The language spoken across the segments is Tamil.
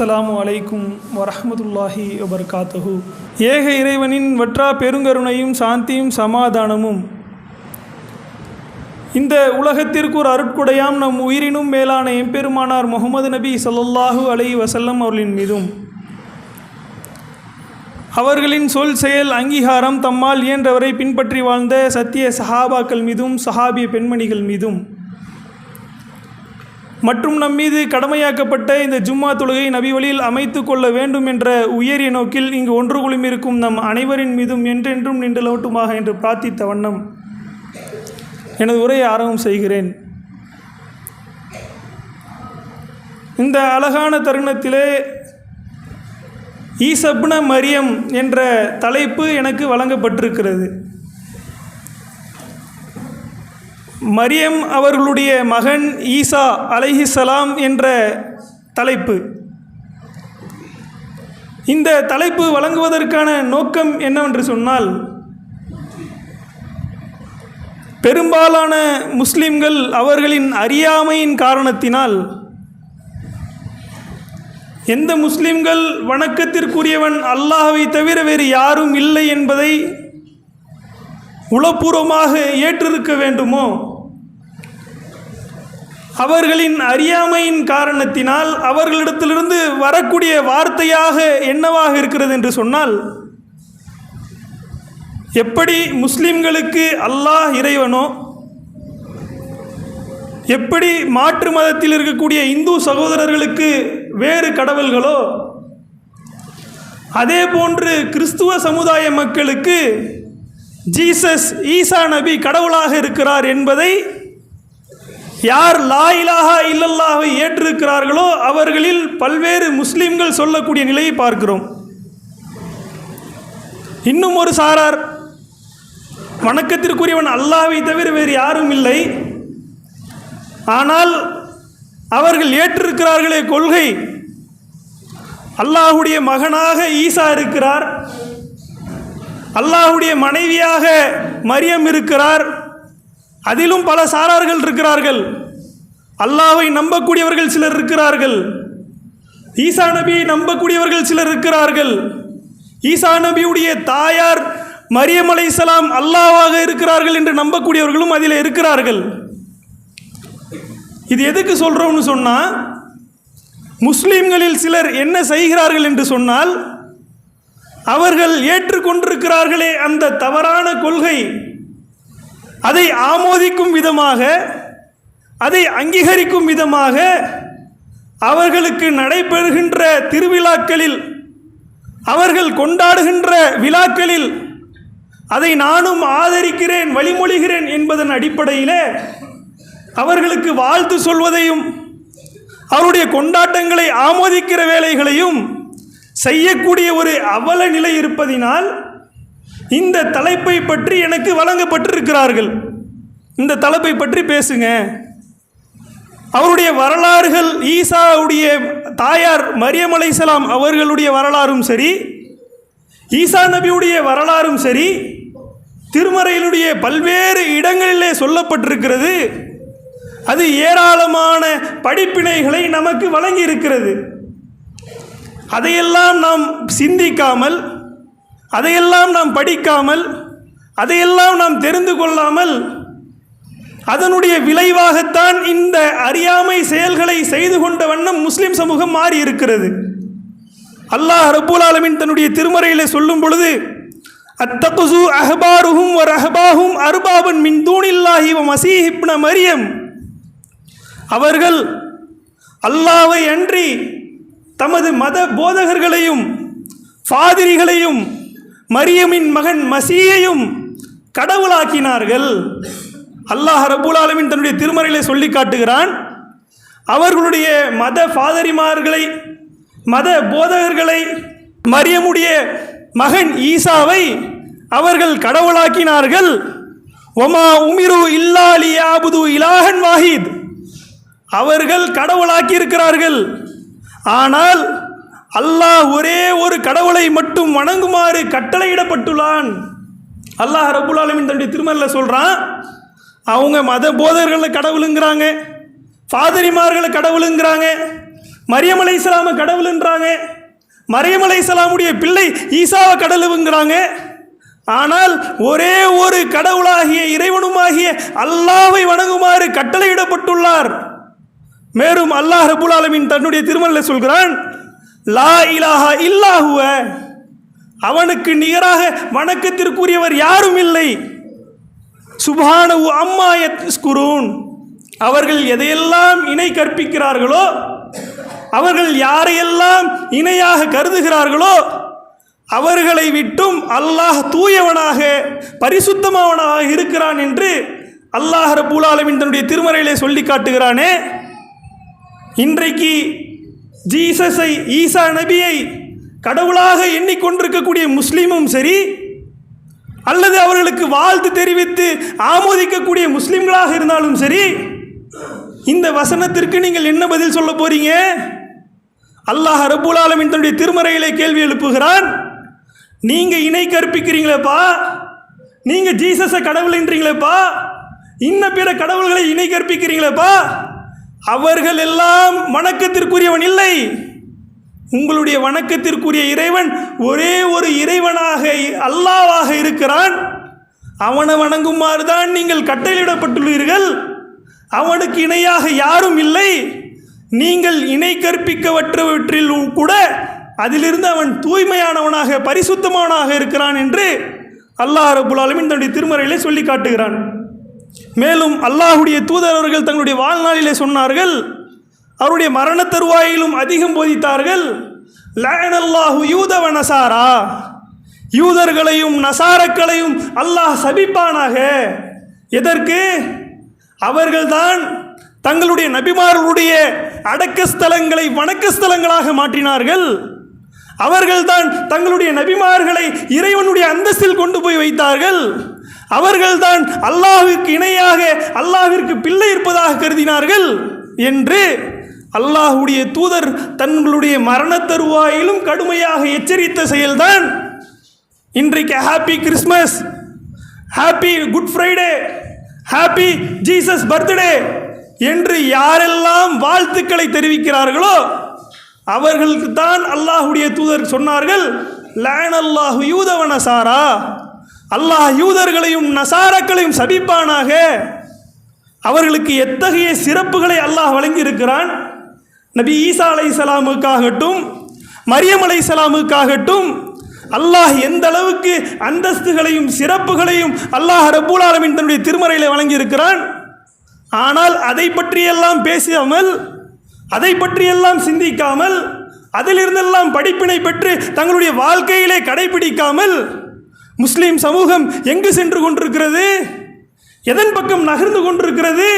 அஸ்ஸலாமு அலைக்கும் வரஹ்மத்துல்லாஹி வபர்காத்துஹு. ஏக இறைவனின் வற்றா பெருங்கருணையும் சாந்தியும் சமாதானமும். இந்த உலகத்திற்கு ஒரு அருட்குடையாம் நம் உயிரினும் மேலான எம்பெருமானார் முகமது நபி சல்லல்லாஹு அலை வசல்லம் அவர்களின் மீதும். அவர்களின் சொல் செயல் அங்கீகாரம் தம்மால் இயன்றவரை பின்பற்றி வாழ்ந்த சத்திய சஹாபாக்கள் மீதும் சஹாபிய பெண்மணிகள் மீதும். மற்றும் நம் மீது கடமையாக்கப்பட்ட இந்த ஜும்மா தொழுகை நபி வழியில் அமைத்து கொள்ள வேண்டும் என்ற உயரிய நோக்கில் இங்கு ஒன்று குழுமிருக்கும் நம் அனைவரின் மீதும் என்றென்றும் நின்றலோட்டுமாக என்று பிரார்த்தித்த வண்ணம் எனது உரையை ஆரம்பம் செய்கிறேன். இந்த அழகான தருணத்திலே ஈசப்ன மரியம் என்ற தலைப்பு எனக்கு வழங்கப்பட்டிருக்கிறது. மரியம் அவர்களுடைய மகன் ஈசா அலைஹிசலாம் என்ற தலைப்பு. இந்த தலைப்பு வழங்குவதற்கான நோக்கம் என்னவென்று சொன்னால் பெரும்பாலான முஸ்லிம்கள் அவர்களின் அறியாமையின் காரணத்தினால் எந்த முஸ்லிம்கள் வணக்கத்திற்குரியவன் அல்லாஹை தவிர வேறு யாரும் இல்லை என்பதை உளப்பூர்வமாக ஏற்றிருக்க வேண்டுமோ அவர்களின் அறியாமையின் காரணத்தினால் அவர்களிடத்திலிருந்து வரக்கூடிய வார்த்தையாக என்னவாக இருக்கிறது என்று சொன்னால் எப்படி முஸ்லிம்களுக்கு அல்லாஹ் இறைவனோ எப்படி மாற்று மதத்தில் இருக்கக்கூடிய இந்து சகோதரர்களுக்கு வேறு கடவுள்களோ அதே போன்று கிறிஸ்துவ சமுதாய மக்களுக்கு ஜீசஸ் ஈசா நபி கடவுளாக இருக்கிறார் என்பதை யார் லா இலாஹா இல்லல்லாஹை ஏற்றிருக்கிறார்களோ அவர்களில் பல்வேறு முஸ்லீம்கள் சொல்லக்கூடிய நிலையை பார்க்கிறோம். இன்னும் ஒரு சாரார் வணக்கத்திற்குரியவன் அல்லாவை தவிர வேறு யாரும் இல்லை. ஆனால் அவர்கள் ஏற்றிருக்கிறார்களே கொள்கை. அல்லாஹுடைய மகனாக ஈசா இருக்கிறார். அல்லாஹுடைய மனைவியாக மரியம் இருக்கிறார். அதிலும் பல சாரார்கள் இருக்கிறார்கள். அல்லாவை நம்பக்கூடியவர்கள் சிலர் இருக்கிறார்கள். ஈசா நபியை நம்பக்கூடியவர்கள் சிலர் இருக்கிறார்கள். ஈசா நபியுடைய தாயார் மரியம் இஸ்லாம் அல்லாவாக இருக்கிறார்கள் என்று நம்பக்கூடியவர்களும் அதில் இருக்கிறார்கள். இது எதுக்கு சொல்கிறோம்னு சொன்னால் முஸ்லீம்களில் சிலர் என்ன செய்கிறார்கள் என்று சொன்னால் அவர்கள் ஏற்றுக்கொண்டிருக்கிறார்களே அந்த தவறான கொள்கை. அதை ஆமோதிக்கும் விதமாக அதை அங்கீகரிக்கும் விதமாக அவர்களுக்கு நடைபெறுகின்ற திருவிழாக்களில் அவர்கள் கொண்டாடுகின்ற விழாக்களில் அதை நானும் ஆதரிக்கிறேன் வழிமொழிகிறேன் என்பதன் அடிப்படையிலே அவர்களுக்கு வாழ்த்து சொல்வதையும் அவருடைய கொண்டாட்டங்களை ஆமோதிக்கிற வேலைகளையும் செய்யக்கூடிய ஒரு அவல நிலை இருப்பதினால் இந்த தலைப்பை பற்றி எனக்கு வழங்கப்பட்டிருக்கிறார்கள். இந்த தலைப்பை பற்றி பேசுங்க. அவருடைய வரலாறுகள் ஈசாவுடைய தாயார் மரியம் அலைசலாம் அவர்களுடைய வரலாறும் சரி ஈசா நபியுடைய வரலாறும் சரி திருமறையினுடைய பல்வேறு இடங்களிலே சொல்லப்பட்டிருக்கிறது. அது ஏராளமான படிப்பினைகளை நமக்கு வழங்கி இருக்கிறது அதையெல்லாம் நாம் சிந்திக்காமல் அதையெல்லாம் நாம் படிக்காமல் அதையெல்லாம் நாம் தெரிந்து கொள்ளாமல் அதனுடைய விளைவாகத்தான் இந்த அறியாமை செயல்களை செய்து கொண்ட வண்ணம் முஸ்லிம் சமூகம் மாறி இருக்கிறது. அல்லாஹ் ரபுல் ஆலமின் தன்னுடைய திருமறையில் சொல்லும் பொழுது அத்தகுசு அஹபாருஹும் ஒரு அஹபாஹும் அர்பாபன் மின் தூணில்லாஹி மசீஹிப்ன மரியம். அவர்கள் அல்லாவை அன்றி தமது மத போதகர்களையும் ஃபாதிரிகளையும் மரியமின் மகன் மசியையும் கடவுளாக்கினார்கள். அல்லாஹ் ரபுல் ஆலமின் தன்னுடைய திருமறையிலே சொல்லி காட்டுகிறான். அவர்களுடைய மத ஃபாதரிமார்களை மத போதகர்களை மரியமுடைய மகன் ஈசாவை அவர்கள் கடவுளாக்கினார்கள். ஒமா உமிரு இல்லாலி ஆபுது இலாஹன் வாஹித். அவர்கள் கடவுளாக்கி இருக்கிறார்கள் ஆனால் அல்லாஹ் ஒரே ஒரு கடவுளை மட்டும் வணங்குமாறு கட்டளையிடப்பட்டுள்ளான். அல்லாஹ் ரபுல் ஆலமின் தன்னுடைய திருமல்ல சொல்கிறான் அவங்க மத போதர்களை கடவுளுங்கிறாங்க ஃபாதரிமார்களை கடவுளுங்கிறாங்க மரியம் அலை இஸ்லாம கடவுளுன்றாங்க மரியம் அலை இஸ்லாமுடைய பிள்ளை ஈசாவை கடவுளுங்கிறாங்க. ஆனால் ஒரே ஒரு கடவுளாகிய இறைவனுமாகிய அல்லாவை வணங்குமாறு கட்டளையிடப்பட்டுள்ளார். மேலும் அல்லாஹ் ரபுல் ஆலமின் தன்னுடைய திருமணில் சொல்கிறான் லா இலாஹா இல்லாஹுவ அவனுக்கு நிகராக வணக்கத்திற்குரியவர் யாரும் இல்லை. சுபானவு அம்மா யத்ஸ்குரூன். அவர்கள் எதையெல்லாம் இணை கற்பிக்கிறார்களோ அவர்கள் யாரையெல்லாம் இணையாக கருதுகிறார்களோ அவர்களை விட்டும் அல்லாஹ் தூயவனாக பரிசுத்தமானவனாக இருக்கிறான் என்று அல்லாஹ் ரபுல் தன்னுடைய திருமறையிலே சொல்லி காட்டுகிறானே. இன்றைக்கு ஜீசஸை ஈசா நபியை கடவுளாக எண்ணிக்கொண்டிருக்கக்கூடிய முஸ்லீமும் சரி அல்லது அவர்களுக்கு வாழ்த்து தெரிவித்து ஆமோதிக்கக்கூடிய முஸ்லீம்களாக இருந்தாலும் சரி இந்த வசனத்திற்கு நீங்கள் என்ன பதில் சொல்ல போறீங்க? அல்லாஹ் ரபுல் ஆலமின் தன்னுடைய திருமறையிலே கேள்வி எழுப்புகிறான். நீங்க இணை கற்பிக்கிறீங்களேப்பா? நீங்க ஜீசஸை கடவுள்ன்றீங்களேப்பா இன்ன பிற கடவுள்களை இணை கற்பிக்கிறீங்களேப்பா? அவர்கள் எல்லாம் வணக்கத்திற்குரியவன் இல்லை. உங்களுடைய வணக்கத்திற்குரிய இறைவன் ஒரே ஒரு இறைவனாக அல்லாவாக இருக்கிறான். அவனை வணங்குமாறு தான் நீங்கள் கட்டளையிடப்பட்டுள்ளீர்கள். அவனுக்கு இணையாக யாரும் இல்லை. நீங்கள் இணை கற்பிக்கவற்றவற்றில் கூட அதிலிருந்து அவன் தூய்மையானவனாக பரிசுத்தமானவனாக இருக்கிறான் என்று அல்லாஹ் ரபுல் ஆலமீன் தன்னுடைய திருமறையிலே சொல்லி காட்டுகிறான். மேலும் அல்லாஹுடைய தூதரவர்கள் தங்களுடைய வாழ்நாளிலே சொன்னார்கள் அவருடைய மரண தருவாயிலும் அதிகம் போதித்தார்கள் லயனல்லாஹு யூதவ நசாரா. யூதர்களையும் நசாரக்களையும் அல்லாஹ் சபிப்பானாக. எதற்கு? அவர்கள்தான் தங்களுடைய நபிமார்களுடைய அடக்க ஸ்தலங்களை வணக்க ஸ்தலங்களாக மாற்றினார்கள். அவர்கள்தான் தங்களுடைய நபிமார்களை இறைவனுடைய அந்தஸ்தில் கொண்டு போய் வைத்தார்கள். அவர்கள்தான் அல்லாஹுக்கு இணையாக அல்லாஹிற்கு பிள்ளை இருப்பதாக கருதினார்கள் என்று அல்லாஹுடைய தூதர் தங்களுடைய மரண தருவாயிலும் கடுமையாக எச்சரித்த செயல்தான். இன்றைக்கு happy Christmas happy good Friday happy Jesus birthday என்று யாரெல்லாம் வாழ்த்துக்களை தெரிவிக்கிறார்களோ அவர்களுக்கு தான் அல்லாஹுடைய தூதர் சொன்னார்கள் லேன் அல்லாஹு யூதவ அல்லாஹ் யூதர்களையும் நசாராக்களையும் சபிப்பானாக. அவர்களுக்கு எத்தகைய சிறப்புகளை அல்லாஹ் வழங்கியிருக்கிறான்? நபி ஈசா அலை சலாமுக்காகட்டும் மரியம் அலை சலாமுக்காகட்டும் அல்லாஹ் எந்த அளவுக்கு அந்தஸ்துகளையும் சிறப்புகளையும் அல்லாஹ் ரப்பூல் தன்னுடைய திருமறையில் வழங்கியிருக்கிறான்? ஆனால் அதை பற்றியெல்லாம் பேசாமல் அதை பற்றியெல்லாம் சிந்திக்காமல் அதிலிருந்தெல்லாம் படிப்பினை பெற்று தங்களுடைய வாழ்க்கையிலே கடைபிடிக்காமல் முஸ்லீம் சமூகம் எங்கு சென்று கொண்டிருக்கிறது? எதன் பக்கம் நகர்ந்து கொண்டிருக்கிறது?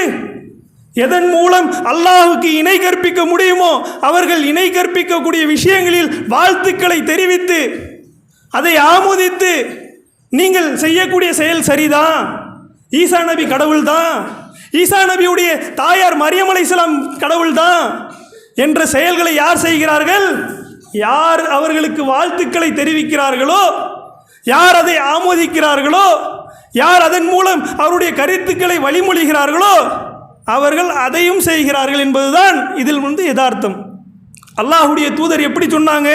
எதன் மூலம் அல்லாஹுக்கு இணை கற்பிக்க முடியுமோ அவர்கள் இணை கற்பிக்கக்கூடிய விஷயங்களில் வாழ்த்துக்களை தெரிவித்து அதை ஆமோதித்து நீங்கள் செய்யக்கூடிய செயல் சரிதான். ஈசா நபி கடவுள் தான் ஈசா நபியுடைய தாயார் மரியம் அலைஹிஸ்ஸலாம் கடவுள் தான் என்ற செயல்களை யார் செய்கிறார்கள்? யார் அவர்களுக்கு வாழ்த்துக்களை தெரிவிக்கிறார்களோ யார் அதை ஆமோதிக்கிறார்களோ யார் அதன் மூலம் அவருடைய கருத்துக்களை வழிமொழிகிறார்களோ அவர்கள் அதையும் செய்கிறார்கள் என்பதுதான் இதில் வந்து யதார்த்தம். அல்லாஹுடைய தூதர் எப்படி சொன்னாங்க?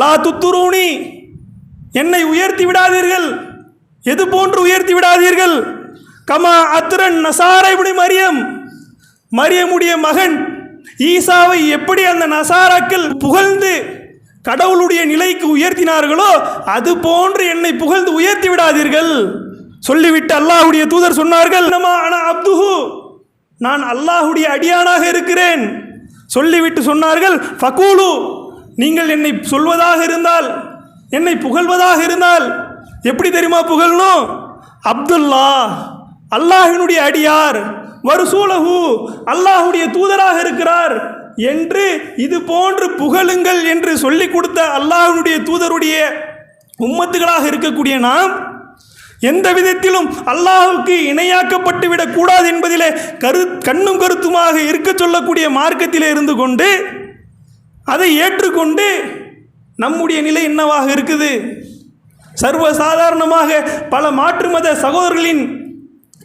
லா துத்துரூனி என்னை உயர்த்தி விடாதீர்கள். எது போன்று உயர்த்தி விடாதீர்கள்? கமா அத்துரன் நசாரைபுடி மரியம். மரியமுடைய மகன் ஈசாவை எப்படி அந்த நசாராக்கள் புகழ்ந்து கடவுளுடைய நிலைக்கு உயர்த்தினார்களோ அது போன்று என்னை புகழ்ந்து உயர்த்தி விடாதீர்கள். சொல்லிவிட்டு அல்லாஹுடைய தூதர் சொன்னார்கள் அப்துஹு? நான் அல்லாஹுடைய அடியானாக இருக்கிறேன். சொல்லிவிட்டு சொன்னார்கள் ஃபகூலு நீங்கள் என்னை சொல்வதாக இருந்தால் என்னை புகழ்வதாக இருந்தால் எப்படி தெரியுமா புகழணும்? அப்துல்லா அல்லாஹினுடைய அடியார் வருசூலகு அல்லாஹுடைய தூதராக இருக்கிறார். என்று இது போன்று புகழுங்கள் என்று சொல்லிக் கொடுத்த அல்லாஹனுடைய தூதருடைய உம்மத்துகளாக இருக்கக்கூடிய நாம் எந்த விதத்திலும் அல்லாஹுக்கு இணையாக்கப்பட்டு விடக்கூடாது என்பதிலே கரு கண்ணும் கருத்துமாக இருக்க சொல்லக்கூடிய மார்க்கத்திலே இருந்து கொண்டு அதை ஏற்றுக்கொண்டு நம்முடைய நிலை என்னவாக இருக்குது? சர்வசாதாரணமாக பல மாற்று மத சகோதரர்களின்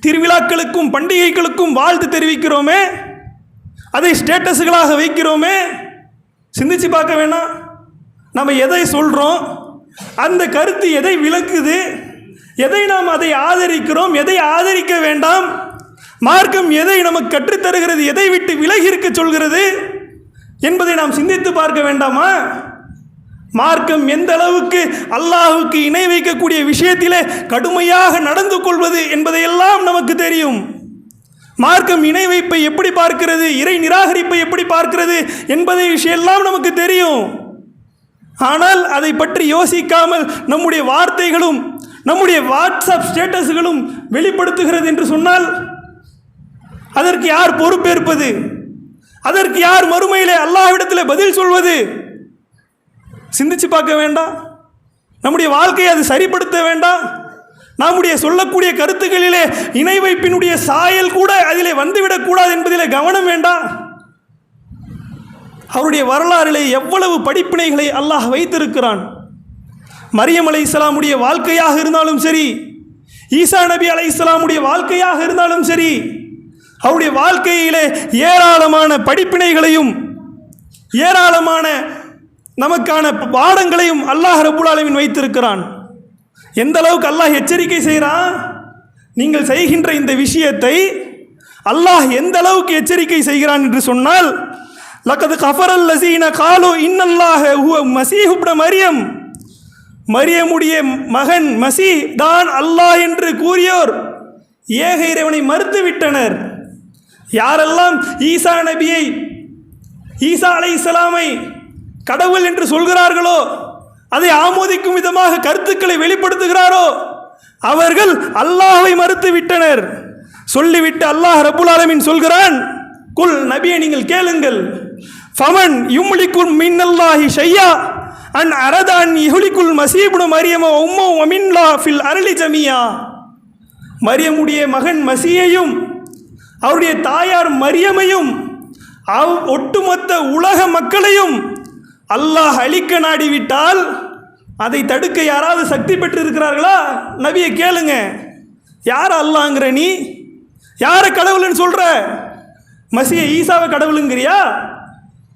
திருவிழாக்களுக்கும் பண்டிகைகளுக்கும் வாழ்த்து தெரிவிக்கிறோமே. அதை ஸ்டேட்டஸுகளாக வைக்கிறோமே சிந்திச்சு பார்க்க வேணாம். நம்ம எதை சொல்கிறோம் அந்த கருத்து எதை விளக்குது எதை நாம் அதை ஆதரிக்கிறோம் எதை ஆதரிக்க வேண்டாம் மார்க்கம் எதை நமக்கு கற்றுத்தருகிறது எதை விட்டு விலகி இருக்க சொல்கிறது என்பதை நாம் சிந்தித்து பார்க்க வேண்டாமா? மார்க்கம் எந்த அளவுக்கு அல்லாஹுக்கு இணை வைக்கக்கூடிய விஷயத்திலே கடுமையாக நடந்து கொள்வது என்பதையெல்லாம் நமக்கு தெரியும். மார்க்கம் இணை வைப்பை எப்படி பார்க்கிறது? இறை நிராகரிப்பை எப்படி பார்க்கிறது? என்பதை விஷயம்லாம் நமக்கு தெரியும். ஆனால் அதை பற்றி யோசிக்காமல் நம்முடைய வார்த்தைகளும் நம்முடைய வாட்ஸ்அப் ஸ்டேட்டஸ்களும் வெளிப்படுத்துகிறது என்று சொன்னால் அதற்கு யார் பொறுப்பேற்பது? அதற்கு யார் மறுமையிலே அல்லாஹ்விடத்தில் பதில் சொல்வது? சிந்திச்சு பார்க்க வேண்டாம். நம்முடைய வாழ்க்கையை அது சரிப்படுத்த வேண்டாம். நம்முடைய சொல்லக்கூடிய கருத்துக்களிலே இணை வைப்பினுடைய சாயல் கூட அதிலே வந்துவிடக்கூடாது என்பதிலே கவனம் வேண்டாம். அவருடைய வரலாறிலே எவ்வளவு படிப்பினைகளை அல்லாஹ் வைத்திருக்கிறான். மரியம் அலை இஸ்லாமுடைய வாழ்க்கையாக இருந்தாலும் சரி ஈசா நபி அலை இஸ்லாமுடைய வாழ்க்கையாக இருந்தாலும் சரி அவருடைய வாழ்க்கையிலே ஏராளமான படிப்பினைகளையும் ஏராளமான நமக்கான பாடங்களையும் அல்லாஹ் ரபுல் அலமின் வைத்திருக்கிறான். எந்த அளவுக்கு அல்லாஹ் எச்சரிக்கை செய்கிறான் நீங்கள் செய்கின்ற இந்த விஷயத்தை அல்லாஹ் எந்த அளவுக்கு எச்சரிக்கை செய்கிறான் என்று சொன்னால் லக்கது கஃபரல் லசீன காலு இன்னல்லாஹ ஹுவ மசீஹுப்ட மரியம். மரியமுடைய மகன் மசி தான் அல்லாஹ் என்று கூறியோர். ஏக இறைவனை மறுத்துவிட்டனர் யாரெல்லாம் ஈசா நபியை ஈசா அலை இஸ்லாமை கடவுள் என்று சொல்கிறார்களோ அதை ஆமோதிக்கும் விதமாக கருத்துக்களை வெளிப்படுத்துகிறாரோ? அவர்கள் அல்லாஹை மறுத்து விட்டனர் சொல்லிவிட்டு அல்லாஹ் ரபுல் ஆலமின் சொல்கிறான் குல் நபியை நீங்கள் கேளுங்கள். ஃபமன் யும்லிக்குல் மின்னல்லாஹி ஷையா அன் அரதான் இஹுலிக்குல் மசீபுன மரியம உம்மோ அமின்லா ஃபில் அரளி ஜமியா. மரியமுடைய மகன் மசியையும் அவருடைய தாயார் மரியமையும் அவ் ஒட்டுமொத்த உலக மக்களையும் அல்லாஹ் அழிக்க நாடிவிட்டால் அதை தடுக்க யாராவது சக்தி பெற்றிருக்கிறார்களா? நபியை கேளுங்க. யார் அல்லாங்கிற நீ? யாரை கடவுள்னு சொல்ற? மசிய ஈசாவை கடவுளுங்கிறியா?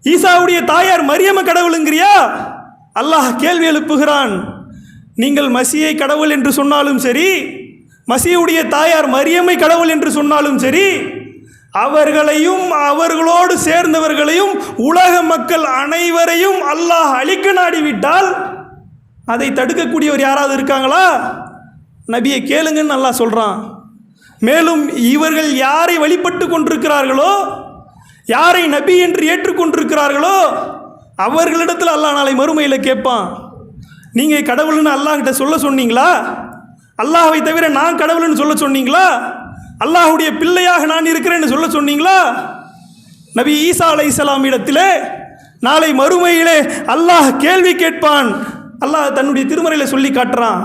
ஈசாவுடைய தாயார் மரியம கடவுளுங்கிறியா? அல்லாஹ் கேள்வி எழுப்புகிறான். நீங்கள் மசியை கடவுள் என்று சொன்னாலும் சரி மசியுடைய தாயார் மரியமை கடவுள் என்று சொன்னாலும் சரி அவர்களையும் அவர்களோடு சேர்ந்தவர்களையும் உலக மக்கள் அனைவரையும் அல்லாஹ் அழிக்க நாடிவிட்டால் அதை தடுக்கக்கூடியவர் யாராவது இருக்காங்களா? நபியை கேளுங்கன்னு நல்லா சொல்கிறான் மேலும் இவர்கள் யாரை வழிபட்டு கொண்டிருக்கிறார்களோ யாரை நபி என்று ஏற்றுக்கொண்டிருக்கிறார்களோ அவர்களிடத்தில் அல்லாஹ் நாளை மறுமையில் கேட்பான். நீங்கள் கடவுள்னு அல்லாஹ்கிட்ட சொல்ல சொன்னீங்களா? அல்லாஹை தவிர நான் கடவுள்னு சொல்ல சொன்னீங்களா? அல்லாஹுடைய பிள்ளையாக நான் இருக்கிறேன்னு சொல்ல சொன்னீங்களா? நபி ஈசா அலை இடத்திலே நாளை மறுமையிலே அல்லாஹ் கேள்வி கேட்பான். அல்லாஹ் தன்னுடைய திருமறையில் சொல்லி காட்டுறான்.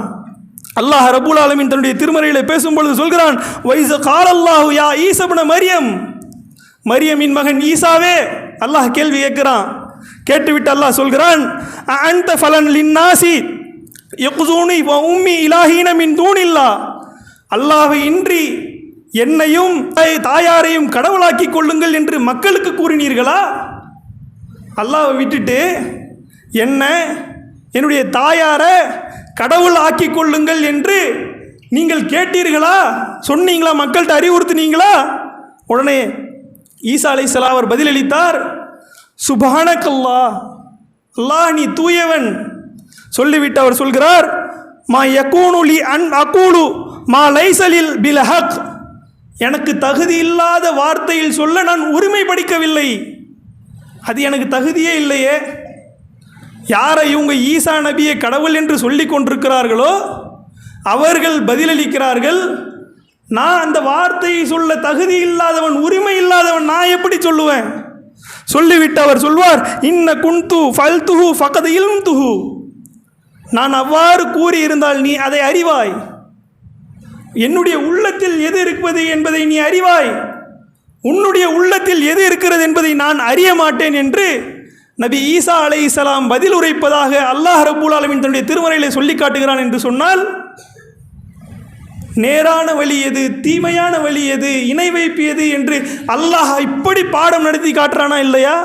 அல்லாஹ் ரபுல் ஆலமின் தன்னுடைய திருமறையில் பேசும்பொழுது சொல்கிறான் வைச கால் அல்லாஹு யா ஈசபுன மரியம். மரியமின் மகன் ஈசாவே அல்லாஹ் கேள்வி கேட்கிறான். கேட்டுவிட்டு அல்லாஹ் சொல்கிறான் அந்த ஃபலன் லின்னாசி யகுசூனி வ உம்மி இலாஹீனமின் தூணில்லா அல்லாஹ் இன்றி என்னையும் தாயாரையும் கடவுளாக்கி கொள்ளுங்கள் என்று மக்களுக்கு கூறினீர்களா? அல்லாவை விட்டுட்டு என்ன என்னுடைய தாயாரை கடவுள் ஆக்கி கொள்ளுங்கள் என்று நீங்கள் கேட்டீர்களா? சொன்னீங்களா? மக்கள்கிட்ட அறிவுறுத்தினீங்களா? உடனே ஈசா அலைஹிஸ்ஸலாம் அவர் பதிலளித்தார் சுபானக்கல்லா அல்லாஹ் நீ தூயவன். சொல்லிவிட்டு அவர் சொல்கிறார் மா யகூனுலி அன் அகூலு மா லைசலில் பில் ஹக். எனக்கு தகுதி இல்லாத வார்த்தையில் சொல்ல நான் உரிமை படிக்கவில்லை. அது எனக்கு தகுதியே இல்லையே. யாரை இவங்க ஈசா நபியை கடவுள் என்று சொல்லி கொண்டிருக்கிறார்களோ அவர்கள் பதிலளிக்கிறார்கள் நான் அந்த வார்த்தையை சொல்ல தகுதி இல்லாதவன் உரிமை இல்லாதவன் நான் எப்படி சொல்லுவேன்? சொல்லிவிட்டு அவர் சொல்வார் இன்ன குன்து ஃபல் துஹு ஃபகது இல்ம் துஹு நான் அவ்வாறு கூறியிருந்தால் நீ அதை அறிவாய். என்னுடைய உள்ளத்தில் எது இருப்பது என்பதை நீ அறிவாய். உன்னுடைய உள்ளத்தில் எது இருக்கிறது என்பதை நான் அறிய மாட்டேன் என்று நபி ஈசா அலைஹிஸ்ஸலாம் பதில் உரைப்பதாக அல்லாஹ் ரப்பூல் தன்னுடைய திருமறையிலே சொல்லி காட்டுகிறான் என்று சொன்னால் நேரான வழி எது தீமையான வழி எது இணை வைப்பு எது என்று அல்லாஹ் இப்படி பாடம் நடத்தி காட்டுறானா இல்லையா?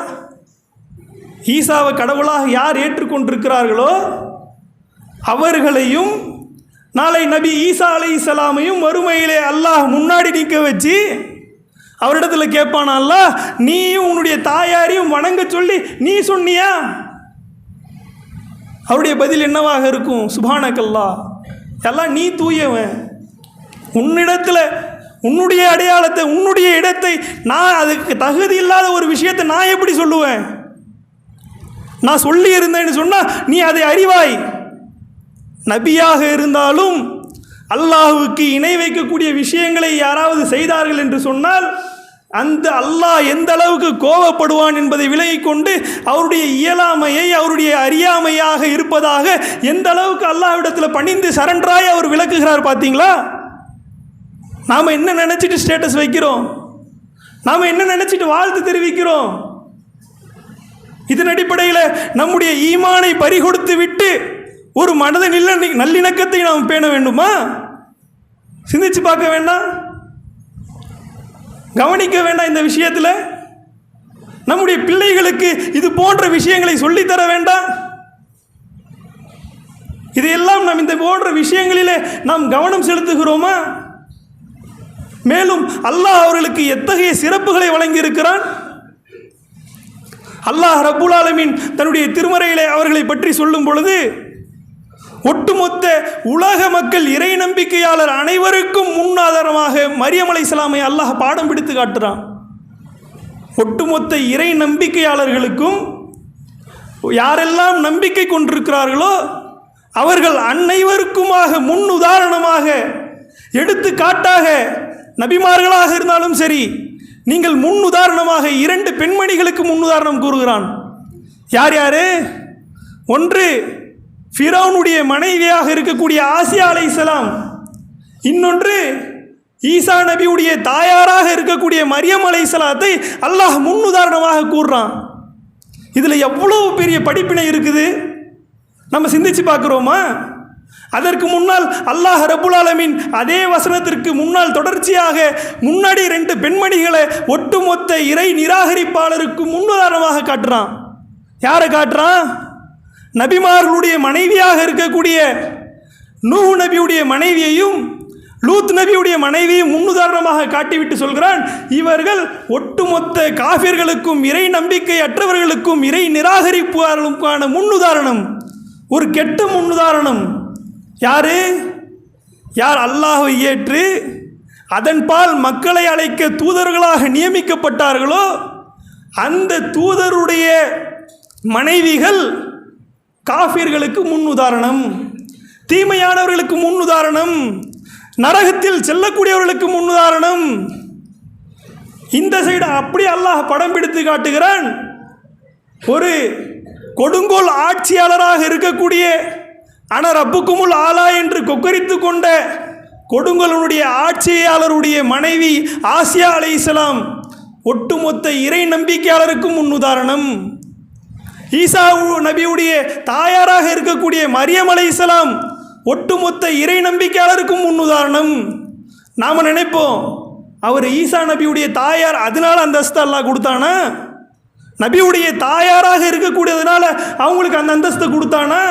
ஈசாவை கடவுளாக யார் ஏற்றுக்கொண்டிருக்கிறார்களோ அவர்களையும் நாளை நபி ஈசா அலை இஸ்லாமையும் வறுமையிலே அல்லாஹ் முன்னாடி நிற்க வச்சு அவரிடத்துல கேட்பானால நீயும் உன்னுடைய தாயாரையும் வணங்க சொல்லி நீ சொன்னியா? அவருடைய பதில் என்னவாக இருக்கும்? சுபானக்கல்லா. எல்லாம் நீ தூயவன். உன்னிடத்தில் உன்னுடைய அடையாளத்தை உன்னுடைய இடத்தை நான் அதுக்கு தகுதி இல்லாத ஒரு விஷயத்தை நான் எப்படி சொல்லுவேன்? நான் சொல்லி இருந்தேன்னு சொன்னால் நீ அதை அறிவாய். நபியாக இருந்தாலும் அல்லாஹுவுக்கு இணை வைக்கக்கூடிய விஷயங்களை யாராவது செய்தார்கள் என்று சொன்னால் அந்த அல்லாஹ் எந்த அளவுக்கு கோபப்படுவான் என்பதை விலகிக் கொண்டு அவருடைய இயலாமையை அவருடைய அறியாமையாக இருப்பதாக எந்த அளவுக்கு அல்லாஹ்விடத்தில் பணிந்து சரண்டராய் அவர் விளக்குகிறார் பார்த்தீங்களா நாம் என்ன நினச்சிட்டு ஸ்டேட்டஸ் வைக்கிறோம்? நாம் என்ன நினச்சிட்டு வாழ்த்து தெரிவிக்கிறோம்? இதன் அடிப்படையில் நம்முடைய ஈமானை பறிகொடுத்து விட்டு ஒரு மனத நில நல்லிணக்கத்தை நாம் பேண வேண்டுமா? சிந்திச்சு பார்க்க வேண்டாம் கவனிக்க வேண்டாம் இந்த விஷயத்தில்? நம்முடைய பிள்ளைகளுக்கு இது போன்ற விஷயங்களை சொல்லித்தர வேண்டாம் இதையெல்லாம் நாம் இந்த போன்ற விஷயங்களிலே நாம் கவனம் செலுத்துகிறோமா? மேலும் அல்லாஹ் அவர்களுக்கு எத்தகைய சிறப்புகளை வழங்கியிருக்கிறான்? அல்லாஹ் ரபுல் ஆலமின் தன்னுடைய திருமறையிலே அவர்களை பற்றி சொல்லும் பொழுது ஒட்டுமொத்த உலக மக்கள் இறை நம்பிக்கையாளர் அனைவருக்கும் முன்னாதாரமாக மரியமலை இஸ்லாமை அல்லாஹ் பாடம் பிடித்து காட்டுறான். ஒட்டுமொத்த இறை நம்பிக்கையாளர்களுக்கும் யாரெல்லாம் நம்பிக்கை கொண்டிருக்கிறார்களோ அவர்கள் அனைவருக்குமாக முன் உதாரணமாக எடுத்துக்காட்டாக நபிமார்களாக இருந்தாலும் சரி நீங்கள் முன் உதாரணமாக இரண்டு பெண்மணிகளுக்கு முன் உதாரணம் கூறுகிறான். யார் யாரு? ஒன்று ஃபிரௌனுடைய மனைவியாக இருக்கக்கூடிய ஆசியா அலை இஸ்லாம் இன்னொன்று ஈசா நபியுடைய தாயாராக இருக்கக்கூடிய மரியம் அலை இஸ்லாத்தை அல்லாஹ் முன்னுதாரணமாக கூறுறான். இதில் எவ்வளவு பெரிய படிப்பினை இருக்குது? நம்ம சிந்திச்சு பார்க்குறோமா? அதற்கு முன்னால் அல்லாஹ் ரபுல் ஆலமீன் அதே வசனத்திற்கு முன்னால் தொடர்ச்சியாக முன்னாடி ரெண்டு பெண்மணிகளை ஒட்டுமொத்த இறை நிராகரிப்பாளருக்கு முன்னுதாரணமாக காட்டுறான். யாரை காட்டுறான்? நபிமார்களுடைய மனைவியாக இருக்கக்கூடிய நூ நபியுடைய மனைவியையும் லூத் நபியுடைய மனைவியும் முன்னுதாரணமாக காட்டிவிட்டு சொல்கிறான் இவர்கள் ஒட்டுமொத்த காபிர்களுக்கும் இறை நம்பிக்கை அற்றவர்களுக்கும் இறை நிராகரிப்பாளர்களுக்கான முன்னுதாரணம். ஒரு கெட்ட முன்னுதாரணம். யாரு? யார் அல்லாஹை ஏற்று அதன்பால் மக்களை அழைக்க தூதர்களாக நியமிக்கப்பட்டார்களோ அந்த தூதருடைய மனைவிகள் காஃபியர்களுக்கு முன் உதாரணம். தீமையானவர்களுக்கு முன் உதாரணம். நரகத்தில் செல்லக்கூடியவர்களுக்கு முன் உதாரணம். இந்த சைடு அப்படி அல்லாஹ் படம் பிடித்து காட்டுகிறான். ஒரு கொடுங்கோல் ஆட்சியாளராக இருக்கக்கூடிய ஆனால் ரப்புக்குமுல் ஆலா என்று கொக்கரித்து கொண்ட கொடுங்கோலனுடைய ஆட்சியாளருடைய மனைவி ஆசியா அலை இஸ்லாம் ஒட்டுமொத்த இறை நம்பிக்கையாளருக்கும் முன் ஈசாவு நபியுடைய தாயாராக இருக்கக்கூடிய மரியம் அலை இஸ்லாம் ஒட்டுமொத்த இறை நம்பிக்கையாளருக்கும் முன் உதாரணம் நாம் நினைப்போம் அவர் ஈசா நபியுடைய தாயார் அதனால் அந்தஸ்து அல்லாஹ் கொடுத்தானா? நபியுடைய தாயாராக இருக்கக்கூடியதுனால அவங்களுக்கு அந்த அந்தஸ்தை கொடுத்தானா?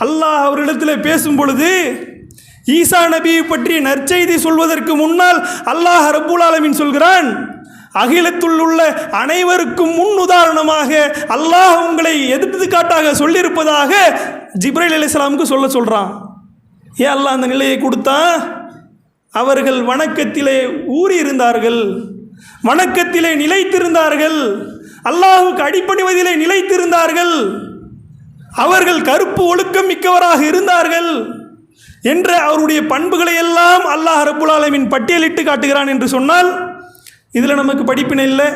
அல்லாஹ் அவரிடத்தில் பேசும் பொழுது ஈசா நபியை பற்றி நற்செய்தி சொல்வதற்கு முன்னால் அல்லாஹ் ரபுல் ஆலமின் சொல்கிறான் அகிலத்துள் உள்ள அனைவருக்கும் முன் உதாரணமாக அல்லாஹ் உங்களை எதிர்த்துக்காட்டாக சொல்லியிருப்பதாக ஜிப்ரைல் அலிஸ்லாமுக்கு சொல்ல சொல்கிறான் ஏன் அல்லாஹ் அந்த நிலையை கொடுத்தா அவர்கள் வணக்கத்திலே ஊறி இருந்தார்கள் வணக்கத்திலே நிலைத்திருந்தார்கள் அல்லாஹுக்கு அடிப்பணிவதிலே நிலைத்திருந்தார்கள் அவர்கள் கருப்பு ஒழுக்கம் மிக்கவராக இருந்தார்கள் என்ற அவருடைய பண்புகளை எல்லாம் அல்லாஹ் ரப்புல் ஆலமின் பட்டியலிட்டு காட்டுகிறான் என்று சொன்னால் இதில் நமக்கு படிப்பினை இல்லை.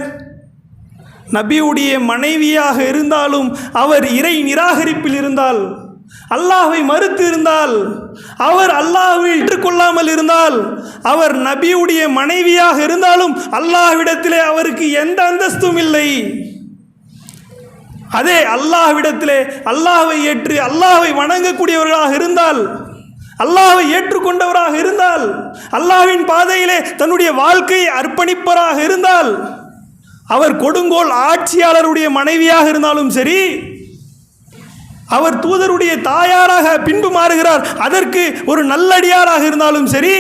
நபியுடைய மனைவியாக இருந்தாலும் அவர் இறை நிராகரிப்பில் இருந்தால் அல்லாஹை மறுத்து இருந்தால் அவர் அல்லாஹை ஏற்றுக்கொள்ளாமல் இருந்தால் அவர் நபியுடைய மனைவியாக இருந்தாலும் அல்லாஹ்விடத்திலே அவருக்கு எந்த அந்தஸ்தும் இல்லை. அதே அல்லாஹ்விடத்திலே அல்லாஹை ஏற்று அல்லாஹை வணங்கக்கூடியவர்களாக இருந்தால் அல்லாவை ஏற்றுக்கொண்டவராக இருந்தால் அல்லாஹ்வின் பாதையிலே தன்னுடைய வாழ்க்கையை அர்ப்பணிப்பவராக இருந்தால் அவர் கொடுங்கோல் ஆட்சியாளருடைய மனைவியாக இருந்தாலும் சரி அவர் தூதருடைய தாயாராக பின்பு மாறுகிறார் அதற்கு ஒரு நல்லடியாராக இருந்தாலும் சரி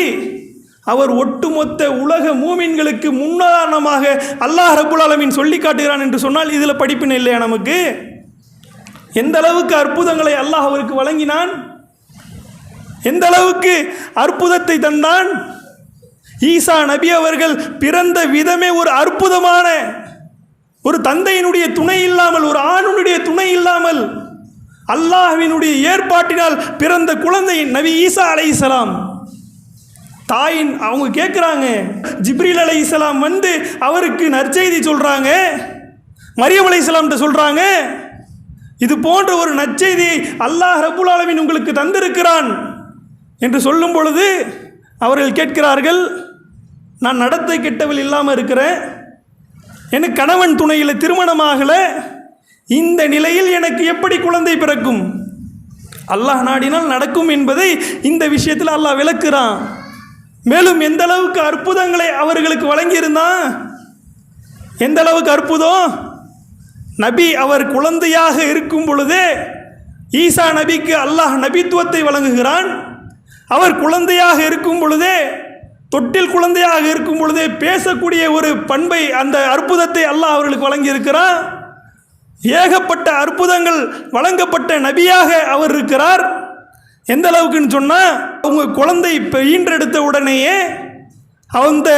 அவர் ஒட்டுமொத்த உலக மூமின்களுக்கு முன்னுதாரணமாக அல்லாஹ் ரபுல் அலமின் சொல்லி காட்டுகிறான் என்று சொன்னால் இதில் படிப்பின் இல்லையா நமக்கு? எந்த அளவுக்கு அற்புதங்களை அல்லாஹ் அவருக்கு வழங்கினான்? எந்த அளவுக்கு அற்புதத்தை தந்தான்? ஈசா நபி அவர்கள் பிறந்த விதமே ஒரு அற்புதமான ஒரு தந்தையினுடைய துணை இல்லாமல் ஒரு ஆணுடைய துணை இல்லாமல் அல்லாஹ்வினுடைய ஏற்பாட்டினால் பிறந்த குழந்தை நபி ஈசா அலைஹிஸ்ஸலாம் தாயின் அவங்க கேட்குறாங்க ஜிப்ரீல் அலைஹிஸ்ஸலாம் வந்து அவருக்கு நற்செய்தி சொல்கிறாங்க மரியம் அலைஹிஸ்ஸலாம்கிட்ட சொல்கிறாங்க இது போன்ற ஒரு நற்செய்தியை அல்லாஹ் ரபுல் ஆலமீன் உங்களுக்கு தந்திருக்கிறான். என்று சொல்லும் பொழுது அவர்கள் கேட்கிறார்கள் நான் நடத்தை கெட்டவள் இல்லாமல் இருக்கிறேன். எனக்கு கணவன் துணையில் திருமணமாகலை இந்த நிலையில் எனக்கு எப்படி குழந்தை பிறக்கும்? அல்லாஹ் நாடினால் நடக்கும் என்பதை இந்த விஷயத்தில் அல்லாஹ் விளக்குறான். மேலும் எந்த அளவுக்கு அற்புதங்களை அவர்களுக்கு வழங்கியிருந்தான்? எந்த அளவுக்கு அற்புதம்? நபி அவர் குழந்தையாக இருக்கும் பொழுதே ஈசா நபிக்கு அல்லாஹ் நபித்துவத்தை வழங்குகிறான். அவர் குழந்தையாக இருக்கும் பொழுதே தொட்டில் குழந்தையாக இருக்கும் பொழுதே பேசக்கூடிய ஒரு பண்பை அந்த அற்புதத்தை அல்லாஹ் அவர்களுக்கு வழங்கியிருக்கிறான் ஏகப்பட்ட அற்புதங்கள் வழங்கப்பட்ட நபியாக அவர் இருக்கிறார். எந்த அளவுக்குன்னு சொன்னால் அவங்க குழந்தை இப்போ ஈன்றெடுத்த உடனேயே அந்த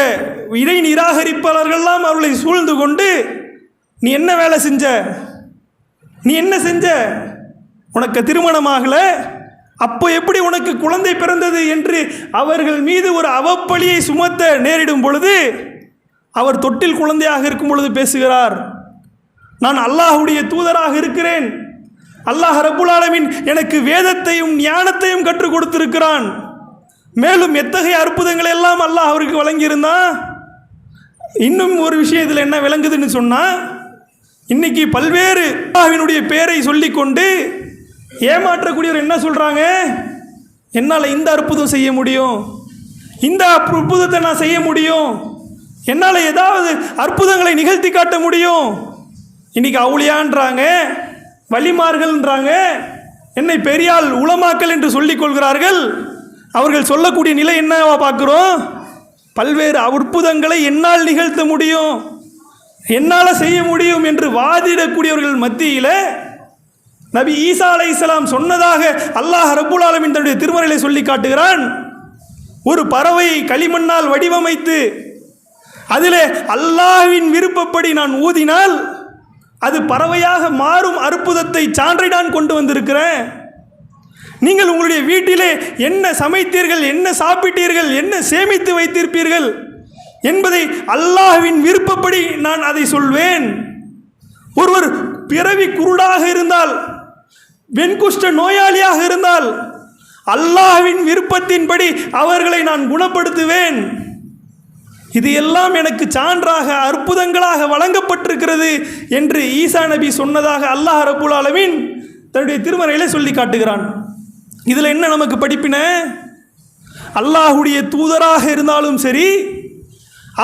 இறை நிராகரிப்பாளர்கள்லாம் அவர்களை சூழ்ந்து கொண்டு நீ என்ன வேலை செஞ்ச? நீ என்ன செஞ்ச? உனக்கு திருமணமாகலை அப்போ எப்படி உனக்கு குழந்தை பிறந்தது என்று அவர்கள் மீது ஒரு அவப்பழியை சுமத்த நேரிடும் பொழுது அவர் தொட்டில் குழந்தையாக இருக்கும் பொழுது பேசுகிறார் நான் அல்லாஹுடைய தூதராக இருக்கிறேன். அல்லாஹ் ரப்புல் எனக்கு வேதத்தையும் ஞானத்தையும் கற்றுக் கொடுத்திருக்கிறான். மேலும் எத்தகைய அற்புதங்களை எல்லாம் அல்லாஹ் அவருக்கு வழங்கியிருந்தான் இன்னும் ஒரு விஷயத்தில் என்ன விளங்குதுன்னு சொன்னால் இன்னைக்கு பல்வேறு அல்லாஹினுடைய பெயரை சொல்லிக்கொண்டு ஏமாற்றக்கூடியவர் என்ன சொல்கிறாங்க என்னால் இந்த அற்புதம் செய்ய முடியும்? இந்த அற்புதத்தை நான் செய்ய முடியும்? என்னால் ஏதாவது அற்புதங்களை நிகழ்த்தி காட்ட முடியும்? இன்றைக்கி அவுளியான்றாங்க வலிமார்கள்ன்றாங்க என்னை பெரியாள் உளமாக்கல் என்று சொல்லிக் கொள்கிறார்கள். அவர்கள் சொல்லக்கூடிய நிலை என்னவா பார்க்குறோம்? பல்வேறு அற்புதங்களை என்னால் நிகழ்த்த முடியும். என்னால் செய்ய முடியும் என்று வாதிடக்கூடியவர்கள் மத்தியில் நபி ஈசா அலைஹிஸ்ஸலாம் சொன்னதாக அல்லாஹ் ரபுல் ஆலமின் தன்னுடைய திருமறையை சொல்லி காட்டுகிறான். ஒரு பறவையை களிமண்ணால் வடிவமைத்து அதிலே அல்லாஹ்வின் விருப்பப்படி நான் ஊதினால் அது பறவையாக மாறும் அற்புதத்தை சான்றை நான் கொண்டு வந்திருக்கிறேன். நீங்கள் உங்களுடைய வீட்டிலே என்ன சமைத்தீர்கள் என்ன சாப்பிட்டீர்கள் என்ன சேமித்து வைத்திருப்பீர்கள் என்பதை அல்லாஹ்வின் விருப்பப்படி நான் அதை சொல்வேன். ஒருவர் பிறவி குருடாக இருந்தால் வெண்குஷ்ட நோயாளியாக இருந்தால் அல்லாஹ்வின் விருப்பத்தின்படி அவர்களை நான் குணப்படுத்துவேன். இது எல்லாம் எனக்கு சான்றாக அற்புதங்களாக வழங்கப்பட்டிருக்கிறது என்று ஈசா நபி சொன்னதாக அல்லாஹ் ரபுல் அலமின் தன்னுடைய திருமறையிலே சொல்லி காட்டுகிறான். இதில் என்ன நமக்கு படிப்பின? அல்லாஹுடைய தூதராக இருந்தாலும் சரி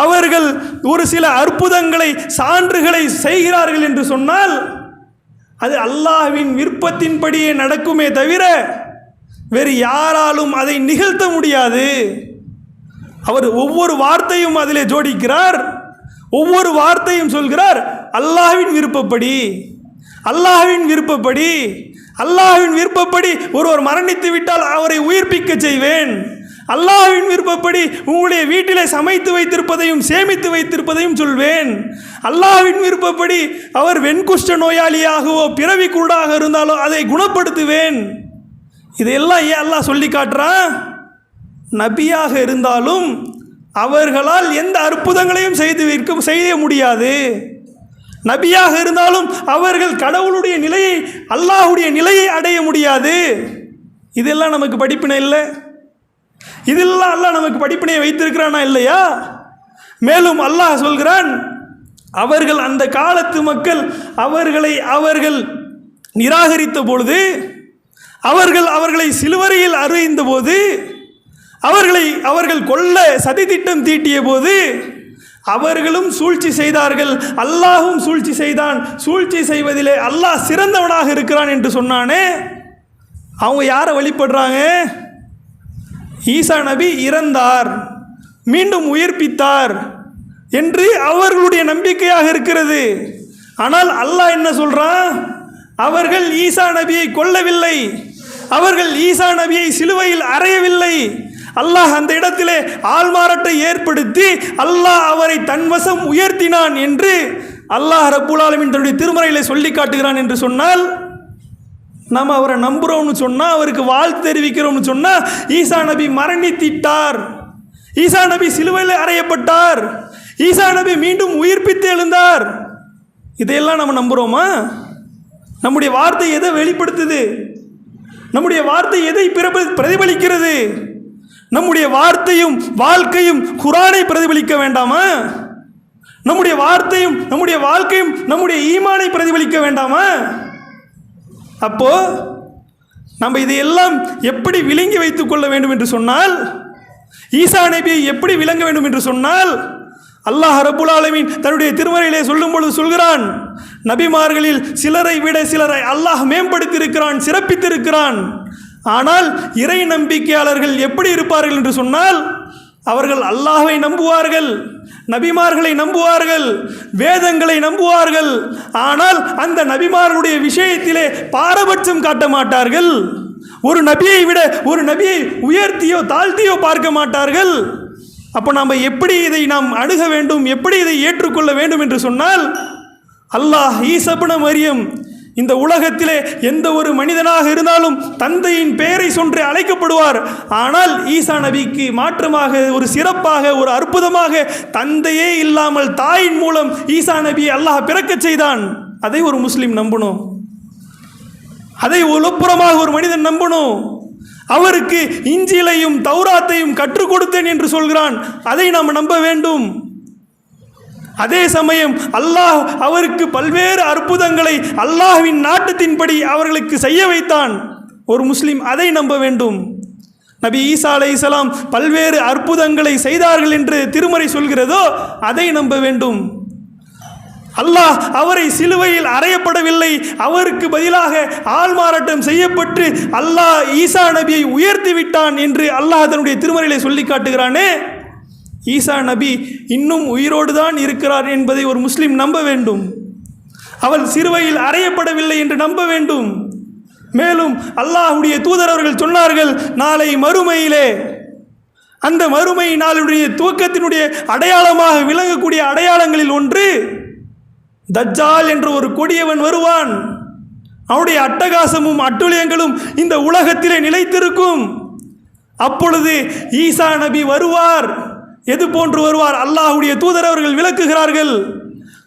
அவர்கள் ஒரு சில அற்புதங்களை சான்றுகளை செய்கிறார்கள் என்று சொன்னால் அது அல்லாஹ்வின் விருப்பத்தின்படியே நடக்குமே தவிர வேறு யாராலும் அதை நிகழ்த்த முடியாது. அவர் ஒவ்வொரு வார்த்தையும் அதிலே ஜோடிக்கிறார். ஒவ்வொரு வார்த்தையும் சொல்கிறார் அல்லாஹ்வின் விருப்பப்படி அல்லாஹ்வின் விருப்பப்படி அல்லாஹ்வின் விருப்பப்படி ஒருவர் மரணித்து விட்டால் அவரை உயிர்ப்பிக்க செய்வேன். அல்லாஹ்வின் விருப்பப்படி உங்களுடைய வீட்டிலே சமைத்து வைத்திருப்பதையும் சேமித்து வைத்திருப்பதையும் சொல்வேன். அல்லாவின் விருப்பப்படி அவர் வெண்குஷ்ட நோயாளியாகவோ பிறவி குருடாக இருந்தாலோ அதை குணப்படுத்துவேன். இதையெல்லாம் ஏன் அல்லாஹ் சொல்லி காட்டுறான் நபியாக இருந்தாலும் அவர்களால் எந்த அற்புதங்களையும் செய்து வைக்க செய்ய முடியாது. நபியாக இருந்தாலும் அவர்கள் கடவுளுடைய நிலையை அல்லாஹுடைய நிலையை அடைய முடியாது. இதெல்லாம் நமக்கு படிப்பினை இல்லை. இதெல்லாம் அல்லாஹ் நமக்கு படிப்பினையை வைத்திருக்கிறானா இல்லையா? மேலும் அல்லாஹ் சொல்கிறான் அவர்கள் அந்த காலத்து மக்கள் அவர்களை அவர்கள் நிராகரித்த பொழுது அவர்கள் அவர்களை சிலுவரையில் அறிந்த போது அவர்களை அவர்கள் கொல்ல சதித்திட்டம் தீட்டிய போது அவர்களும் சூழ்ச்சி செய்தார்கள். அல்லாஹும் சூழ்ச்சி செய்தான். சூழ்ச்சி செய்வதிலே அல்லாஹ் சிறந்தவனாக இருக்கிறான் என்று சொன்னானே. அவங்க யாரை வழிபடுறாங்க? ஈசா நபி இறந்தார் மீண்டும் உயிர்ப்பித்தார் என்று அவர்களுடைய நம்பிக்கையாக இருக்கிறது. ஆனால் அல்லாஹ் என்ன சொல்கிறான் அவர்கள் ஈசா நபியை கொல்லவில்லை. அவர்கள் ஈசா நபியை சிலுவையில் அறையவில்லை. அல்லாஹ் அந்த இடத்திலே ஆள்மாறட்டை ஏற்படுத்தி அல்லாஹ் அவரை தன்வசம் உயர்த்தினான் என்று அல்லாஹ் ரபுல் ஆலமின் தன்னுடைய திருமறையிலே சொல்லி காட்டுகிறான் என்று சொன்னால் நாம் அவரை நம்புகிறோம்னு சொன்னால் அவருக்கு வாழ்த்து தெரிவிக்கிறோம்னு சொன்னால் ஈசா நபி மரணித்திட்டார். ஈசா நபி சிலுவையில் அறையப்பட்டார். ஈசா நபி மீண்டும் உயிர்ப்பித்து எழுந்தார். இதையெல்லாம் நம்ம நம்புகிறோமா நம்முடைய வார்த்தை எதை வெளிப்படுத்துது? நம்முடைய வார்த்தை எதை பிரதிபலிக்கிறது? நம்முடைய வார்த்தையும் வாழ்க்கையும் குரானை பிரதிபலிக்க வேண்டாமா? நம்முடைய வார்த்தையும் நம்முடைய வாழ்க்கையும் நம்முடைய ஈமானை பிரதிபலிக்க வேண்டாமா? அப்போ நம்ம இதையெல்லாம் எப்படி விளங்கி வைத்துக் கொள்ள வேண்டும் என்று சொன்னால் ஈசா நபியை எப்படி விளங்க வேண்டும் என்று சொன்னால் அல்லாஹ் ரபுல் ஆலமின் தன்னுடைய திருமறையிலே சொல்லும் பொழுது சொல்கிறான் நபிமார்களில் சிலரை விட சிலரை அல்லாஹ் மேம்படுத்தியிருக்கிறான் சிறப்பித்திருக்கிறான். ஆனால் இறை நம்பிக்கையாளர்கள் எப்படி இருப்பார்கள் என்று சொன்னால் அவர்கள் அல்லாஹை நம்புவார்கள் நபிமார்களை நம்புவார்கள் வேதங்களை நம்புவார்கள். ஆனால் அந்த நபிமார்களுடைய விஷயத்திலே பாரபட்சம் காட்ட மாட்டார்கள். ஒரு நபியை விட ஒரு நபியை உயர்த்தியோ தாழ்த்தியோ பார்க்க மாட்டார்கள். அப்போ நாம் எப்படி இதை நாம் அணுக வேண்டும் எப்படி இதை ஏற்றுக்கொள்ள வேண்டும் என்று சொன்னால் அல்லாஹ் ஈசபுன மரியம் இந்த உலகத்திலே எந்த ஒரு மனிதனாக இருந்தாலும் தந்தையின் பெயரை சொன்று அழைக்கப்படுவார். ஆனால் ஈசா நபிக்கு மாற்றமாக ஒரு சிறப்பாக ஒரு அற்புதமாக தந்தையே இல்லாமல் தாயின் மூலம் ஈசா நபியை அல்லாஹ் பிறக்கச் செய்தான். அதை ஒரு முஸ்லீம் நம்பணும் அதை ஒலப்புறமாக ஒரு மனிதன் நம்பணும் அவருக்கு இஞ்சிலையும் தௌராத்தையும் கற்றுக் கொடுத்தேன் என்று சொல்கிறான். அதை நாம் நம்ப வேண்டும். அதே சமயம் அல்லாஹ் அவருக்கு பல்வேறு அற்புதங்களை அல்லாஹ்வின் நாட்டத்தின்படி அவர்களுக்கு செய்ய வைத்தான். ஒரு முஸ்லீம் அதை நம்ப வேண்டும். நபி ஈசா அலைஹிஸ்ஸலாம் பல்வேறு அற்புதங்களை செய்தார்கள் என்று திருமறை சொல்கிறதோ அதை நம்ப வேண்டும். அல்லாஹ் அவரை சிலுவையில் அறையப்படவில்லை. அவருக்கு பதிலாக ஆள்மாறாட்டம் செய்யப்பட்டு அல்லாஹ் ஈசா நபியை உயர்த்தி விட்டான் என்று அல்லாஹ் தன்னுடைய திருமறையிலே சொல்லி காட்டுகிறானே. ஈசா நபி இன்னும் உயிரோடு தான் இருக்கிறார் என்பதை ஒரு முஸ்லீம் நம்ப வேண்டும். அவள் சிறுவையில் அறையப்படவில்லை என்று நம்ப வேண்டும். மேலும் அல்லாஹுடைய தூதர் அவர்கள் சொன்னார்கள் நாளை மறுமையிலே. அந்த மறுமை நாளுடைய துவக்கத்தினுடைய அடையாளமாக விளங்கக்கூடிய அடையாளங்களில் ஒன்று தஜ்ஜால் என்ற ஒரு கொடியவன் வருவான். அவனுடைய அட்டகாசமும் அட்டுழியங்களும் இந்த உலகத்திலே நிலைத்திருக்கும். அப்பொழுது ஈசா நபி வருவார். எது போன்று வருவார்? அல்லாஹுடைய தூதர் அவர்கள் விளக்குகிறார்கள்.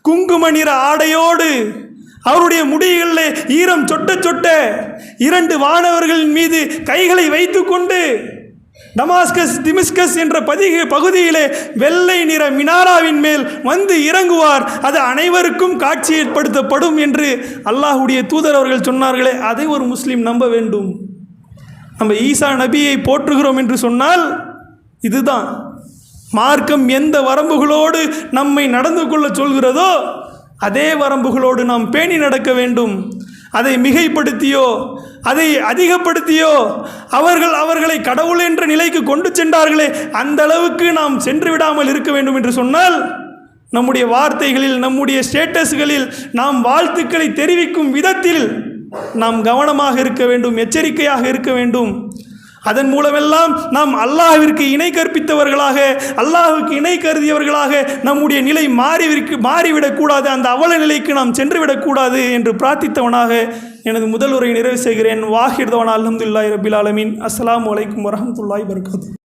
குங்கும நிற ஆடையோடு அவருடைய முடிகளிலே ஈரம் சொட்ட சொட்ட இரண்டு வானவர்களின் மீது கைகளை வைத்துக்கொண்டு டமாஸ்கஸ் திமிஸ்கஸ் என்ற பதிக பகுதியிலே வெள்ளை நிற மினாராவின் மேல் வந்து இறங்குவார். அது அனைவருக்கும் காட்சி ஏற்படுத்தப்படும் என்று அல்லாஹுடைய தூதர் அவர்கள் சொன்னார்களே அதை ஒரு முஸ்லீம் நம்ப வேண்டும். நம்ம ஈசா நபியை போற்றுகிறோம் என்று சொன்னால் இதுதான். மார்க்கம் எந்த வரம்புகளோடு நம்மை நடந்து கொள்ள சொல்கிறதோ அதே வரம்புகளோடு நாம் பேணி நடக்க வேண்டும். அதை மிகைப்படுத்தியோ அதை அதிகப்படுத்தியோ அவர்கள் அவர்களை கடவுள் என்ற நிலைக்கு கொண்டு சென்றார்களே அந்த அளவுக்கு நாம் சென்று விடாமல் இருக்க வேண்டும் என்று சொன்னால் நம்முடைய வார்த்தைகளில் நம்முடைய ஸ்டேட்டஸ்களில் நாம் வாழ்த்துக்களை தெரிவிக்கும் விதத்தில் நாம் கவனமாக இருக்க வேண்டும் எச்சரிக்கையாக இருக்க வேண்டும். அதன் மூலமெல்லாம் நாம் அல்லாஹிற்கு இணை கற்பித்தவர்களாக அல்லாஹுக்கு இணை கருதியவர்களாக நம்முடைய நிலை மாறிவிற்கு மாறிவிடக்கூடாது. அந்த அவல நிலைக்கு நாம் சென்று விடக்கூடாது என்று பிரார்த்தித்தவனாக எனது முதல் உரை நிறைவு செய்கிறேன். வாஹிர்தவன் அலமதுல்லாய் ரபில் அலமின் அஸ்லாம் அலைக்கும் வரமத்துல்லாய் வபரகாத்துஹு